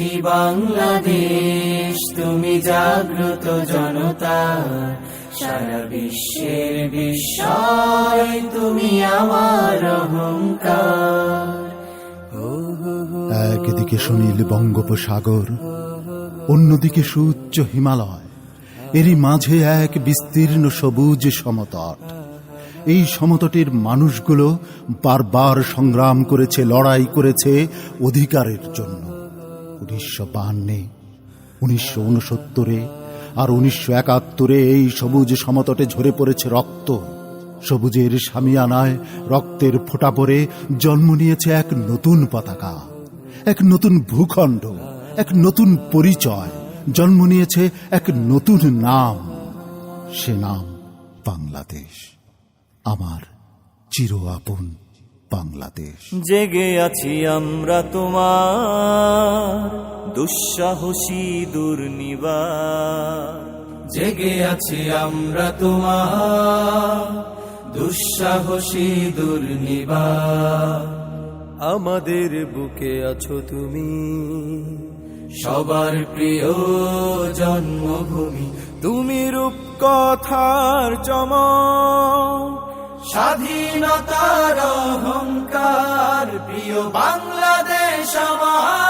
একটি বাংলাদেশ, তুমি জাগ্রত জনতা। সারা বিশ্বের বিস্ময়, তুমি আমার অহংকার। একদিকে সুনীল বঙ্গোপসাগর, অন্যদিকে সুউচ্চ হিমালয়। এরই মাঝে এক বিস্তীর্ণ সবুজ সমতট। এই সমতটের মানুষগুলো বারবার সংগ্রাম করেছে, লড়াই করেছে অধিকারের জন্য। উনিশশো বাহান্নে, উনিশশো উনসত্তরে আর উনিশশো একাত্তরে এই সবুজ সমতটে ঝরে পড়েছে রক্ত। সবুজের রক্তের ফোঁটা পরে জন্ম নিয়েছে এক নতুন পতাকা, এক নতুন ভূখণ্ড, এক নতুন পরিচয়। জন্ম নিয়েছে এক নতুন নাম, সে নাম বাংলাদেশ। আমার চির আপন বাংলাদেশ। জেগে আছি আমরা তোমার দুঃসাহসী দুর্নিবার জেগে আছি আমরা তোমার দুঃসাহসী দুর্নিবার আমাদের বুকে আছো তুমি। সবার প্রিয় জন্মভূমি। তুমি রূপ কথার চমক। স্বাধীনতার অহংকার। প্রিয় বাংলাদেশ আমার।